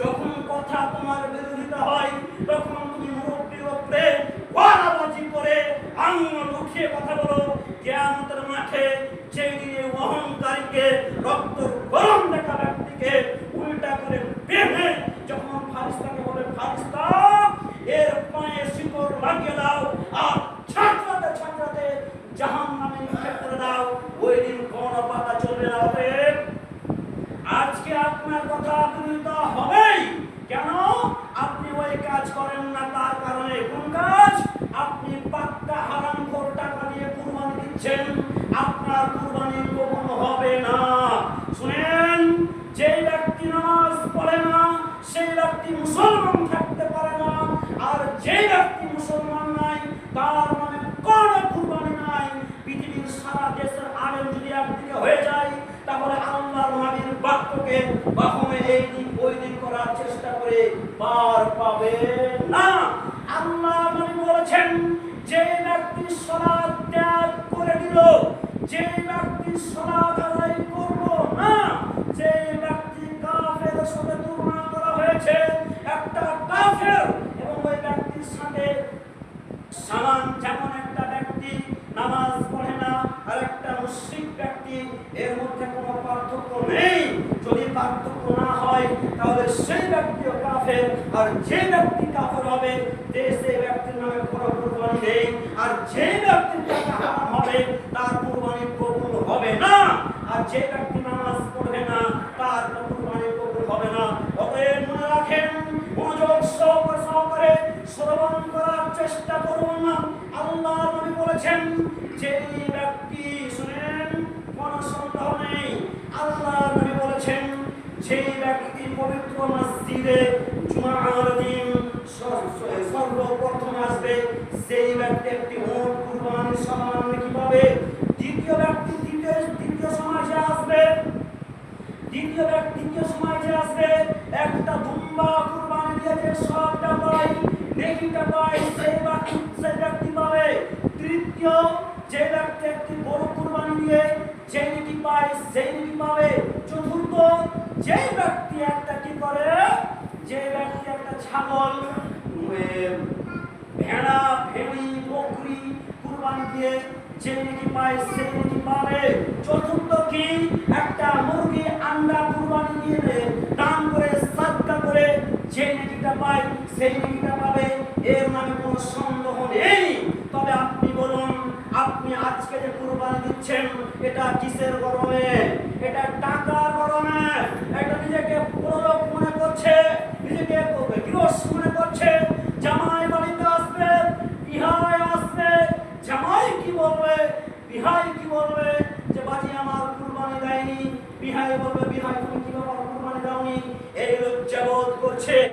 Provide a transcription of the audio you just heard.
যখন কথা তোমার বিরোধিতা হয়, তখন তুমি মুরব্বীর উপরে ওয়ারাবাজি করে আঙুল লুকিয়ে কথা বলো। কেয়ামতের মাঠে সেই দিনে অহংকারীকে রক্ত গরম দেখা ব্যক্তিকে উল্টা করে বেঁধে যখন ফারিস্তাকে বলে ফারিস্তা এর পায়ে শিকড় লাগিয়ে দাও আর ছাত্রাতে ছাত্রাতে জাহান নামে নিক্ষেপ করে দাও ওই দিন কোনো পাতা চলবে না অতএব আজকে আপনার কথা বিরোধিত হবেই কেন আপনি ওই কাজ করেন না তার কারণে কোন কাজ আপনি পাক্কা হারাম করে টাকা দিয়ে কুরবানি দিচ্ছেন আপনার কুরবানি কবুল হবে না। শুনেন যে ব্যক্তি নামাজ পড়ে না, সেই ব্যক্তি মুসলমান থাকতে পারে না। আর যে ব্যক্তি মুসলমান নাই, তার মানে কোন কুরবানি নাই। পৃথিবীর সারা দেশের আলেম যদি একদিকে হয়ে যায়, তাহলে আল্লাহর নবীর বাক্যকে বাহমে এই দিক, ওই দিক করার চেষ্টা করে পার পাবে না। আল্লাহ নবী বলেছেন যে ব্যক্তি সালাত ত্যাগ যে ব্যক্তি সালাত আদায় হয়েছে, একটা সাথে যেমন একটা ব্যক্তি নামাজ পড়ে না আর মুশরিক ব্যক্তি, এর মধ্যে কোনো পার্থক্য নেই। যদি পার্থক্য না হয়, তাহলে সেই ব্যক্তিও কাফের, আর যে ব্যক্তি কাফের হবে, যে সেই ব্যক্তির নামে কোনো কুরবানি আর যে ব্যক্তির টাকা হারাম হবে, তার কুরবানি কবুল হবে না। আর যে ব্যক্তি নামাজ পড়বে না, তার কুরবানি কবুল হবে না। অতএব মনে রাখেন, মনোযোগ সহকারে সহকারে শ্রবণ করার চেষ্টা করুন। না আল্লাহ নবী বলেছেন যে ব্যক্তি শুনেন, কোনো সন্দেহ নেই। আল্লাহ নবী বলেছেন সেই ব্যক্তি পবিত্র মসজিদে জুমার দিন সর্বপ্রথম আসবে সেই ব্যক্তি একটি উট কুরবানির সমান কি পাবে, দ্বিতীয় ব্যক্তি দ্বিতীয় দ্বিতীয় সমাজে আসবে। দ্বিতীয় ব্যক্তি দ্বিতীয় সমাজে আসবে, একটা দুম্বা কুরবানি দিয়ে যে সবটা পাই নেকিটা পাই সেই ব্যক্তি সেই ব্যক্তি পাবে। তৃতীয়, যে ব্যক্তি একটি বড় কুরবানি দিয়ে যে নেকি পায়, সেই নেকি পাবে। চতুর্থ যে ব্যক্তি একটা কি করে, যে ব্যক্তি একটা ছাগল ভেড়া, ভেড়ি, বকরি, কুরবানি দিয়ে যে নাকি পায়, সে নাকি পাবে। চতুর্থ কি? একটা মুরগি আন্ডা কুরবানি দিয়ে দান করে, সাদকা করে যে নাকিটা পায়, সেই নাকিটা পাবে। এর মানে কোনো সন্দেহ নেই। তবে আপনি বলুন, আপনি আজকে যে কুরবানি দিচ্ছেন, এটা কিসের গরমে? এটা টাকার গরমে। এটা নিজেকে প্রলোভ মনে করছে, নিজেকে গৃহস্থ মনে করছে জামাই বাড়িতে আসবে বিহায় আসবে জামাই কি বলবে বিহাই কি বলবে যে বাজি আমার কুরবানি দেয়নি? বিহাই বলবে, বিহাই তুমি কি বাবা কুরবানি দাওনি? এই লোক জবত করছে।